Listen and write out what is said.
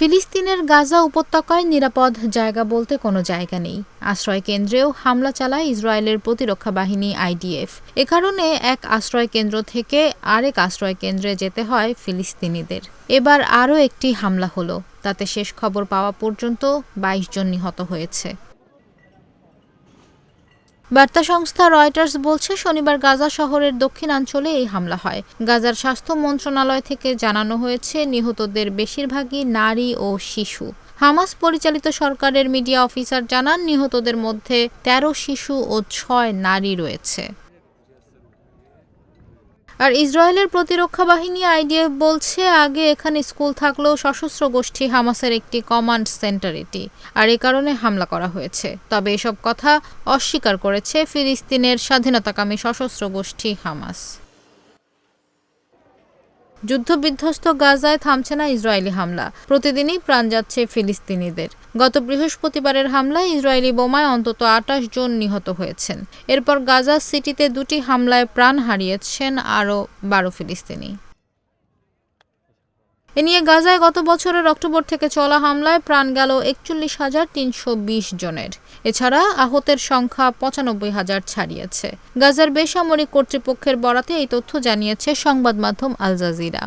ফিলিস্তিনের গাজা উপত্যকায় নিরাপদ জায়গা বলতে কোনো জায়গা নেই। আশ্রয় কেন্দ্রেও হামলা চালায় ইসরায়েলের প্রতিরক্ষা বাহিনী আইডিএফ। এ কারণে এক আশ্রয় কেন্দ্র থেকে আরেক আশ্রয় কেন্দ্রে যেতে হয় ফিলিস্তিনিদের। এবার আরও একটি হামলা হলো, তাতে শেষ খবর পাওয়া পর্যন্ত বাইশ জন নিহত হয়েছে। বার্তা সংস্থা রয়টার্স বলছে, শনিবার গাজা শহরের দক্ষিণাঞ্চলে এই হামলা হয়। গাজার স্বাস্থ্য মন্ত্রণালয় থেকে জানানো হয়েছে, নিহতদের বেশিরভাগই নারী ও শিশু। হামাস পরিচালিত সরকারের মিডিয়া অফিসার জানান, নিহতদের মধ্যে ১৩ শিশু ও ছয় নারী রয়েছে। আর ইসরায়েলের প্রতিরক্ষা বাহিনী আইডিএফ বলছে, আগে এখানে স্কুল থাকলেও সশস্ত্র গোষ্ঠী হামাসের একটি কমান্ড সেন্টার এটি, আর এ কারণে হামলা করা হয়েছে। তবে এসব কথা অস্বীকার করেছে ফিলিস্তিনের স্বাধীনতাকামী সশস্ত্র গোষ্ঠী হামাস। যুদ্ধবিধ্বস্ত গাজায় থামছে না ইসরায়েলি হামলা। প্রতিদিনই প্রাণ যাচ্ছে ফিলিস্তিনিদের। গত বৃহস্পতিবারের হামলায় ইসরায়েলি বোমায় অন্তত আটাশ জন নিহত হয়েছেন। এরপর গাজা সিটিতে দুটি হামলায় প্রাণ হারিয়েছেন আরও বারো ফিলিস্তিনি। এ নিয়ে গাজায় গত বছরের অক্টোবর থেকে চলা হামলায় প্রাণ গেল একচল্লিশ হাজার তিনশো বিশ জনের। এছাড়া আহতের সংখ্যা পঁচানব্বই হাজার ছাড়িয়েছে। গাজার বেসামরিক কর্তৃপক্ষের বরাতে এই তথ্য জানিয়েছে সংবাদ মাধ্যম আল জাজিরা।